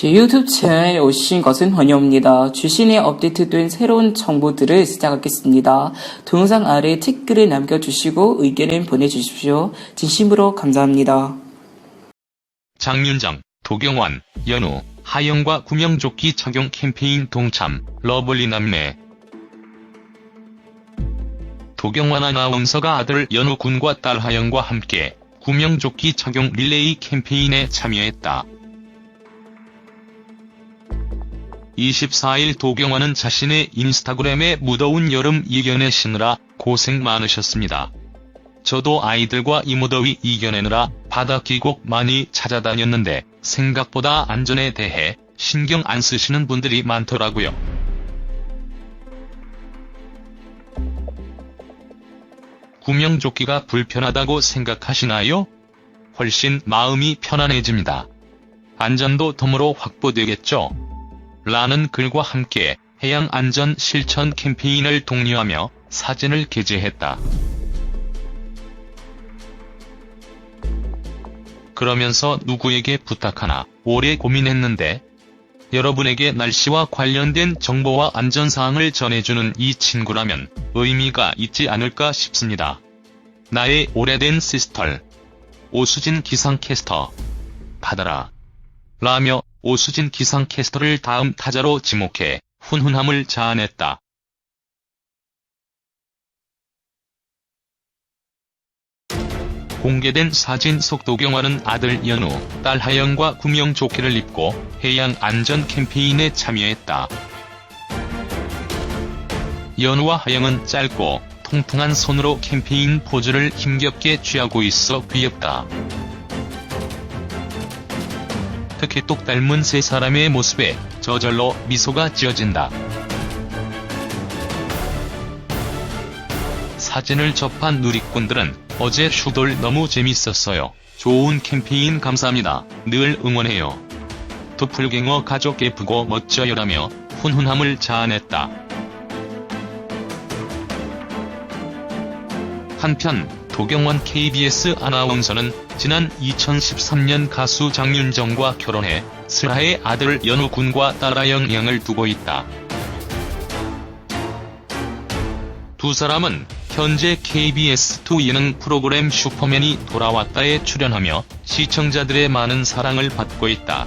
제 유튜브 채널에 오신 것은 환영합니다. 주신에 업데이트된 새로운 정보들을 시작하겠습니다. 동영상 아래 댓글을 남겨주시고 의견을 보내주십시오. 진심으로 감사합니다. 장윤정, 도경완, 연우, 하영과 구명조끼 착용 캠페인 동참, 러블리 남매. 도경완 아나운서가 아들 연우 군과 딸 하영과 함께 구명조끼 착용 릴레이 캠페인에 참여했다. 24일 도경완은 자신의 인스타그램에 무더운 여름 이겨내시느라 고생 많으셨습니다. 저도 아이들과 이 무더위 이겨내느라 바다 계곡 많이 찾아다녔는데 생각보다 안전에 대해 신경 안 쓰시는 분들이 많더라고요. 구명조끼가 불편하다고 생각하시나요? 훨씬 마음이 편안해집니다. 안전도 덤으로 확보되겠죠? 라는 글과 함께 해양 안전 실천 캠페인을 독려하며 사진을 게재했다. 그러면서 누구에게 부탁하나 오래 고민했는데 여러분에게 날씨와 관련된 정보와 안전사항을 전해주는 이 친구라면 의미가 있지 않을까 싶습니다. 나의 오래된 시스털 오수진 기상캐스터 받아라 라며 오수진 기상캐스터를 다음 타자로 지목해 훈훈함을 자아냈다. 공개된 사진 속 도경화는 아들 연우, 딸 하영과 구명 조끼를 입고 해양 안전 캠페인에 참여했다. 연우와 하영은 짧고 통통한 손으로 캠페인 포즈를 힘겹게 취하고 있어 귀엽다. 특히 똑 닮은 세 사람의 모습에 저절로 미소가 지어진다. 사진을 접한 누리꾼들은 어제 슈돌 너무 재밌었어요. 좋은 캠페인 감사합니다. 늘 응원해요. 도플갱어 가족 예쁘고 멋져요라며 훈훈함을 자아냈다. 한편 도경원 KBS 아나운서는 지난 2013년 가수 장윤정과 결혼해 슬하의 아들 연우 군과 딸 아 영 양을 두고 있다. 두 사람은 현재 KBS2 예능 프로그램 슈퍼맨이 돌아왔다에 출연하며 시청자들의 많은 사랑을 받고 있다.